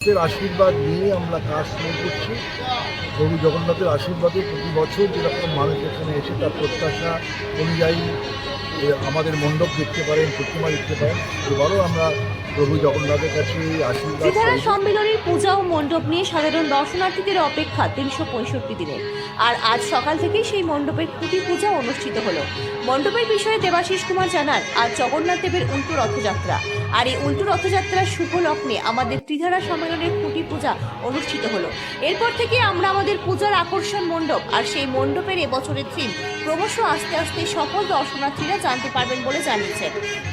আশীর্বাদ নিয়ে আমরা কাজ শুরু করছি। প্রভু জগন্নাথের আশীর্বাদে প্রতি বছর যেরকম মানুষ এখানে এসে তার প্রত্যাশা অনুযায়ী আমাদের মণ্ডপ দেখতে পারেন প্রতিমা দেখতে পারেন এবারও আমরা প্রভু জগন্নাথের কাছে আশীর্বাদ সম্মেলনের পূজা ও মণ্ডপ নিয়ে সাধারণ দর্শনার্থীদের অপেক্ষা তিনশো পঁয়ষট্টি দিনের। আর আজ সকাল থেকেই সেই মণ্ডপের খুঁটি পূজা অনুষ্ঠিত হলো। মণ্ডপের বিষয়ে দেবাশিস কুমার জানান আজ জগন্নাথ দেবের উল্টো রথযাত্রা আর এই উল্টো রথযাত্রার শুভ লগ্নে আমাদের ত্রিধারা সম্মেলনের কুটি পূজা অনুষ্ঠিত হলো। এরপর থেকে আমরা আমাদের পূজার আকর্ষণ মণ্ডপ আর সেই মণ্ডপের এবছরের থিম ক্রমশ আস্তে আস্তে সকল দর্শনার্থীরা জানতে পারবেন বলে জানিয়েছেন।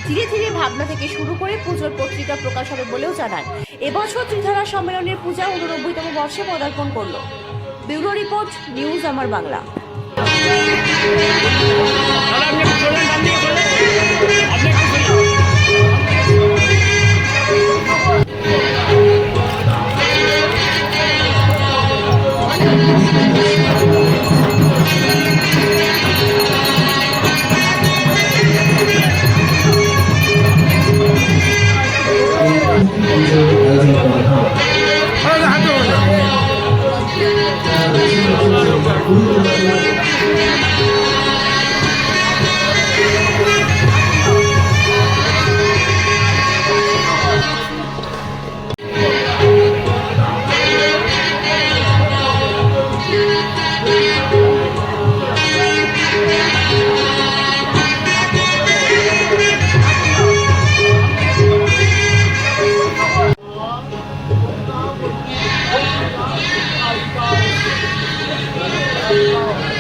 ধীরে ধীরে ভাবনা থেকে শুরু করে পুজোর পত্রিকা প্রকাশ হবে বলেও জানান। এবছর ত্রিধারা সম্মেলনের পূজা উননব্বইতম বর্ষে পদার্পণ করল। ব্যুরো রিপোর্ট, নিউজ আমার বাংলা।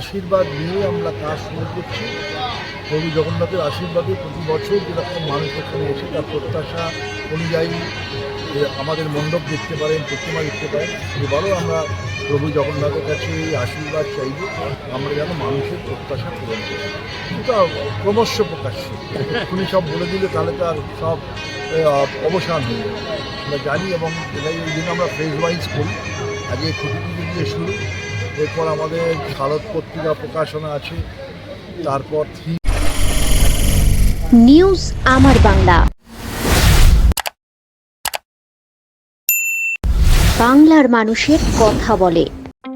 আশীর্বাদ নিয়ে আমরা কাজ শুরু করছি। প্রভু জগন্নাথের আশীর্বাদে প্রতি বছর যেরকম মানুষ এখানে এসে তার প্রত্যাশা অনুযায়ী আমাদের মণ্ডপ দেখতে পারেন, প্রতিমা দেখতে পারেন, এবারও আমরা প্রভু জগন্নাথের কাছে এই আশীর্বাদ চাইব, আমরা যেন মানুষের প্রত্যাশা পূরণ করি। সেটা ক্রমশ প্রকাশ্যে উনি সব বলে দিলে তাহলে তার সব অবসান হয়ে যাবে। আমরা জানি এবং এটাই এই জন্য আমরা ফেজ ওয়াইজ করি। আগে খুঁটি পুজো দিয়ে শুরু। এরপর আমাদের শারদ পত্রিকা প্রকাশনা আছে তারপর নিউজ আমার বাংলা। বাংলার মানুষের কথা বলে।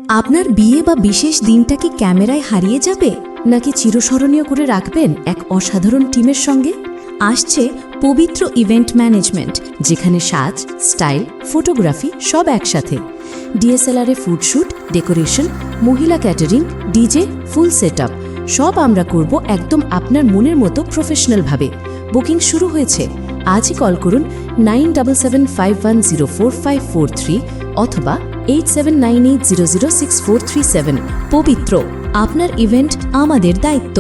আপনার বিয়ে বা বিশেষ দিনটা কি ক্যামেরায় হারিয়ে যাবে নাকি চিরস্মরণীয় করে রাখবেন এক অসাধারণ টিমের সঙ্গে? আসছে পবিত্র ইভেন্ট ম্যানেজমেন্ট যেখানে সাজ স্টাইল ফটোগ্রাফি সব একসাথে। ডিএসএলআরে ফুডশ্যুট ডেকোরেশন মহিলা ক্যাটারিং ডিজে ফুল সেট সব আমরা করব একদম আপনার মনের মতো প্রফেশনালভাবে বুকিং শুরু হয়েছে। আজই কল করুন nine double seven five one zero four five four three অথবা eight seven nine eight zero zero six four three seven Pabitra, আপনার ইভেন্ট আমাদের দায়িত্ব।